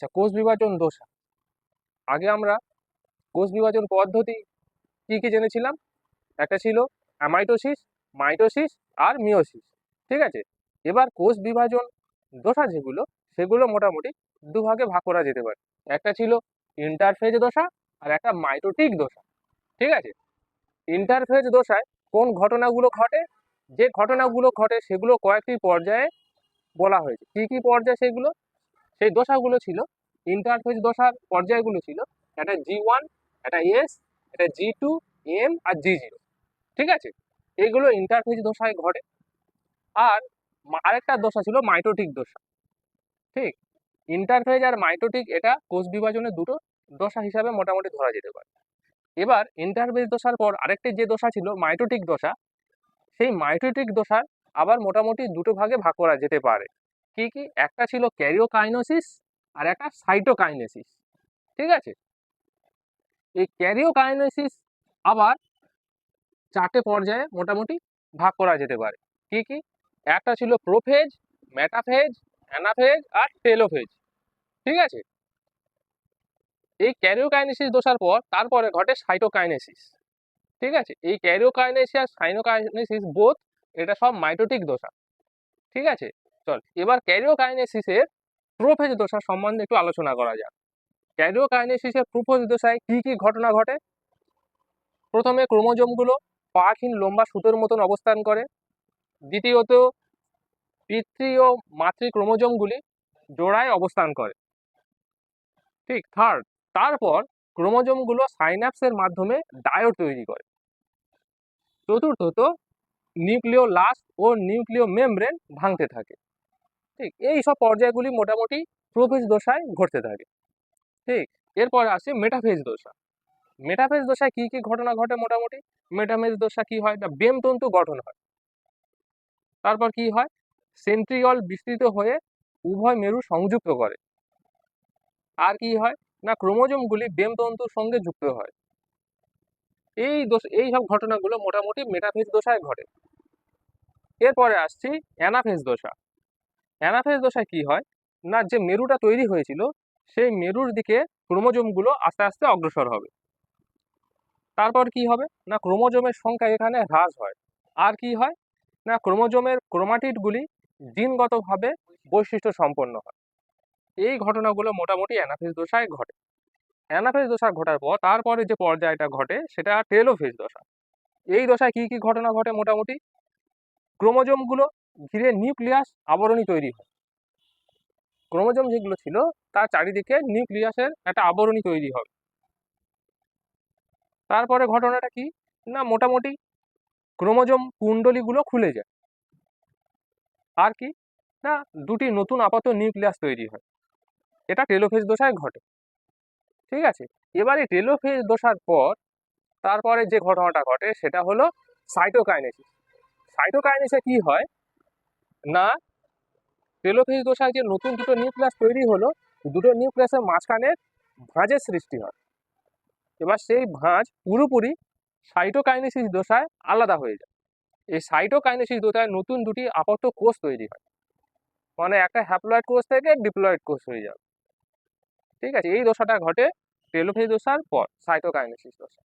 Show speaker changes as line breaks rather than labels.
আচ্ছা কোষ বিভাজন দশা। আগে আমরা কোষ বিভাজন পদ্ধতি কি কি জেনেছিলাম? একটা ছিল অ্যামাইটোসিস, মাইটোসিস আর মিওসিস ঠিক আছে? এবার কোষ বিভাজন দশা যেগুলো, সেগুলো মোটামুটি দুভাগে ভাগ করা যেতে পারে। একটা ছিল ইন্টারফেজ দশা আর একটা মাইটোটিক দশা, ঠিক আছে? ইন্টারফেজ দশায় কোন ঘটনাগুলো ঘটে? যে ঘটনাগুলো ঘটে সেগুলো কয়েকটি পর্যায়ে বলা হয়েছে। কি কি পর্যায় সেগুলো? সেই দশাগুলো ছিল ইন্টারফেজ দশার পর্যায়গুলো ছিল, একটা জি ওয়ান একটা এস একটা জি টু এম আর জি জিরো ঠিক আছে? এগুলো ইন্টারফেজ দশায় ঘটে। আর আরেকটা দশা ছিল মাইটোটিক দশা, ঠিক? ইন্টারফেজ আর মাইটোটিক এটা কোষ বিভাজনের দুটো দশা হিসাবে মোটামুটি ধরা যেতে পারে। এবার ইন্টারফেজ দশার পর আরেকটি যে দশা ছিল মাইটোটিক দশা, সেই মাইটোটিক দশার আবার মোটামুটি দুটো ভাগে ভাগ করা যেতে পারে। কি কি? একটা ছিল ক্যারিওকাইনোসিস আর একটা সাইটোকাইনেসিস। ঠিক আছে? এই ক্যারিওকাইনেসিস আবার চারটে পর্যায়ে মোটামুটি ভাগ করা যেতে পারে। কি কি? একটা ছিল প্রোফেজ মেটাফেজ অ্যানাফেজ আর টেলোফেজ। ঠিক আছে? এই ক্যারিওকাইনেসিস দোষার পর তারপরে ঘটে সাইটোকাইনেসিস। ঠিক আছে? এই ক্যারিওকাইনেসিস আর সাইনোকাইনেসিস বোধ এটা সব মাইটোটিক দোষা। ঠিক আছে? চল। এবার ক্যারিওকাইনেসিসের প্রোফেজ দশা সম্বন্ধে একটু আলোচনা করা যাক। ক্যারিওকাইনেসিসের প্রোফেজ দশায় কি কি ঘটনা ঘটে? প্রথমে ক্রোমোজোমগুলো পাখিন লম্বা সুতোর মতন অবস্থান করে। দ্বিতীয়ত, পিতৃ ও মাতৃ ক্রোমোজোমগুলি জোড়ায় অবস্থান করে। ঠিক থার্ড তারপর ক্রোমোজোমগুলো সাইন্যাপসের মাধ্যমে ডায়োড তৈরি করে। চতুর্থত নিউক্লিও লাস্ট ও নিউক্লিও মেমব্রেন ভাঙতে থাকে। ঠিক, এই সব পর্যায়গুলি মোটামুটি প্রোফেজ দশায় ঘটতে থাকে। ঠিক, এরপর আসে মেটাফেজ দশা। মেটাফেজ দশায় কি কি ঘটনা ঘটে মোটামুটি? মেটাফেজ দশা কি হয়? না, বেমতন্তু গঠন হয়। তারপর কি হয়? সেন্ট্রিয়ল বিস্তৃত হয়ে উভয় মেরু সংযুক্ত করে। আর কি হয়? না, ক্রোমোজোমগুলি বেমতন্তুর সঙ্গে যুক্ত হয়। এই দোষ এই সব ঘটনাগুলো মোটামুটি মেটাফেজ দশায় ঘটে। এরপরে আসছি অ্যানাফেজ দশা। অ্যানাফেজ দশায় কি হয়? না, যে মেরুটা তৈরি হয়েছিল, সেই মেরুর দিকে ক্রোমোজোমগুলো আস্তে আস্তে অগ্রসর হবে। তারপর কি হবে? না, ক্রোমোজোমের সংখ্যা এখানে হ্রাস হয়। আর কি হয়? না, ক্রোমোজোমের ক্রোমাটিডগুলি জিনগতভাবে বৈশিষ্ট্য সম্পন্ন হয়। এই ঘটনাগুলো মোটামুটি অ্যানাফেজ দশায় ঘটে। অ্যানাফেজ দশা ঘটার পর তারপরে যে পর্যায়টা ঘটে, সেটা টেলোফেজ দশা। এই দশায় কি কি ঘটনা ঘটে মোটামুটি? ক্রোমোজোমগুলো ঘিরে নিউক্লিয়াস আবরণী তৈরি হয়। ক্রোমোজোম যেগুলো ছিল, তার চারিদিকে নিউক্লিয়াসের একটা আবরণী তৈরি হবে তারপরে ঘটনাটা কি? না, মোটামুটি ক্রোমোজোম কুণ্ডলীগুলো খুলে যায়। আর কি? না, দুটি নতুন আপাত নিউক্লিয়াস তৈরি হয়। এটা টেলোফেজ দশায় ঘটে। ঠিক আছে? এবারে টেলোফেজ দশার পর, তারপরে যে ঘটনাটা ঘটে, সেটা হলো সাইটোকাইনেসিস। সাইটোকাইনেসে কি হয়? না টেলোফেজ দশায় যে নতুন দুটো নিউক্লিয়াস তৈরি হলো, দুটো নিউক্লিয়াসের মাঝখানে ভাঁজের সৃষ্টি হয়। এবার সেই ভাঁজ পুরোপুরি সাইটোকাইনেসিস দশায় আলাদা হয়ে যায়। এই সাইটোকাইনেসিস দশায় নতুন দুটি আপাত কোষ তৈরি হয়। মানে একটা হ্যাপ্লয়েড কোষ থেকে ডিপ্লয়েড কোষ হয়ে যাবে। ঠিক আছে, এই দশাটা ঘটে টেলোফেজ দশার পর সাইটোকাইনেসিস দশা